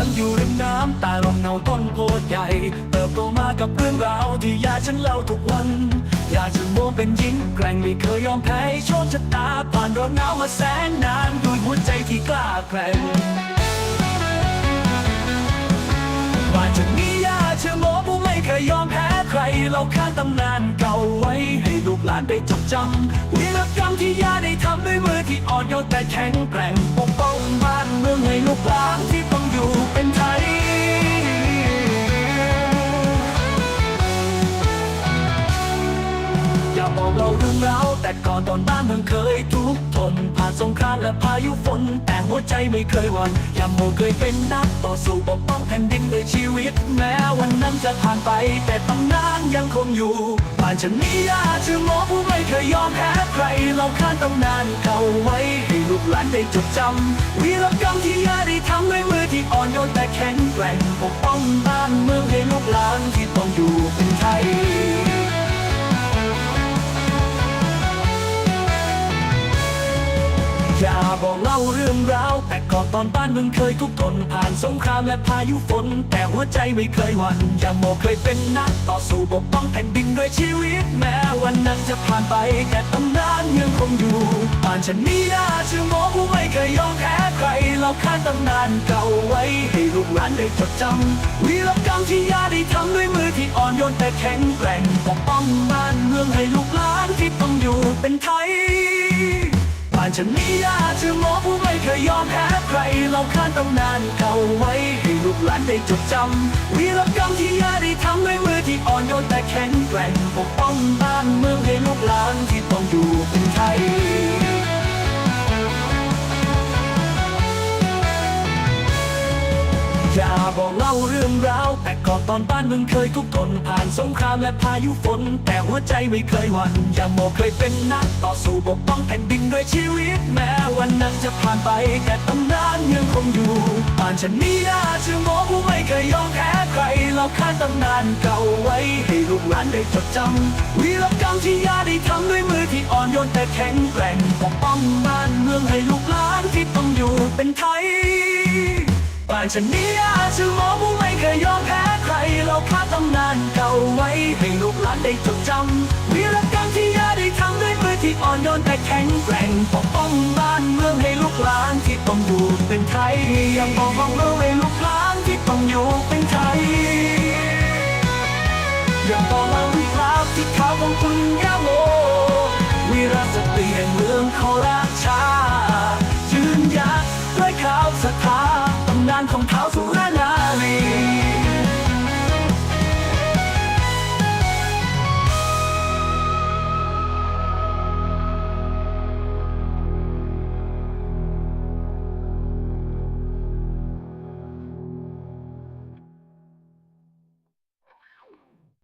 น้ำตาลมเงาต้นโพธิ์ใหญ่ เติบโตมากับเรื่องราวที่ยายฉันเล่าทุกวัน อยากจะโมเป็นหญิงแกร่งไม่เคยยอมแพ้โชคชะตาผ่านร้อนหนาวมาแสนนานด้วยหัวใจที่กล้าแกร่งบ้านจะมียาเชื่อหมอผู้ไม่เคยยอมแพ้ใคร เราข้านตำนานเก่าไว้ ให้ลูกหลานได้จดจำวีรกรรมที่ยาได้ทำด้วยมือที่อ่อนโยนแต่แข็งแกร่ง แต่ก่อนตอนบ้านเมืองเคยทุกข์ทน ผ่านสงครามและพายุฝน แต่หัวใจไม่เคยหวั่นย่าโมเคยเป็นนักต่อสู้ปกป้องแผ่นดินด้วยชีวิต แม้วันนั้นจะผ่านไป แต่ตำนานยังคงอยู่บ้านฉันมีญาชื่อหมอผู้ไม่เคยยอมแพ้ใคร เราข้านตำนานเก่าไว้ ให้ลูกหลานได้จดจำวีรกรรมที่ยาได้ทำด้วยมือที่อ่อนโยนแต่แข็งแกร่งปกป้องบ้าน ล่าเรื่องราวแต่ก่อนตอนบ้านเมืองเคยทุกข์ทนผ่านสงครามและพายุฝน แต่หัวใจไม่เคยหวั่นย่าโมเคยเป็นนักต่อสู้ปกป้องแผ่นดินด้วยชีวิตแม้วันนั้นจะผ่านไปแต่ตำนานยังคงอยู่บ้านฉันมีหน้าชื่อหมผู้ไม่เคยยอมแพ้ใครเราข้านตำนานเก่าไว้ให้ลูกหลานได้จดจำวีรกรรมที่ยาได้ทำด้วยมือที่อ่อนโยนแต่แข็งแกร่งปกป้องบ้านเมืองให้ลูกหลานที่ต้องอยู่เป็นไทยานฉันมีญาติชื่อหมอผู้ไม่เคยยอมแพ้ใครเราข้านตำนานเก่าไว้ ให้ลูกหลานได้จดจำวีรกรรมที่ยาได้ทำด้วยมือที่อ่อนโยนแต่แข็งแกร่งปกป้องบ้านเมืองให้ลูกหลานที่ต้องอยู่ อย่าบอกเล่าเรื่องราวแต่ก่อนตอนบ้านเมืองเคยทุกข์ทนผ่านสงครามและพายุฝน แต่หัวใจไม่เคยหวั่นอย่าโมเคยเป็นนักต่อสู้ปกป้องแผ่นดินด้วยชีวิต แม้วันนั้นจะผ่านไปแต่ตำนานยังคงอยู่บ้านฉันมีหน้าชื่อหมอผู้ไม่เคยยอมแพ้ใครเราข้านตำนานเก่าไว้ ให้ลูกหลานได้จดจำวีรกรรมที่ยาได้ทำด้วยมือที่อ่อนโยนแต่แข็งแกร่งปกป้องบ้านเมืองให้ลูกหลานที่ต้องอยู่เป็นไทย ฉันนี้อาชื่อหมอผู้ไม่เคยยอมแพ้ใคร เราข้าตำนานเก่าไว้ให้ลูกหลานได้จดจำวีรกรรมที่ย่าได้ทำด้วยมือที่อ่อนโยนแต่แข็งแกร่งปกป้องบ้านเมืองให้ลูกหลานที่ต้องอยู่เป็นไทยยังปกป้องเมืองให้ลูกหลานที่ต้องอยู่เป็นไทยยังบอกเล่าเรื่องราวที่เขาของคุณย่าโม 逃出。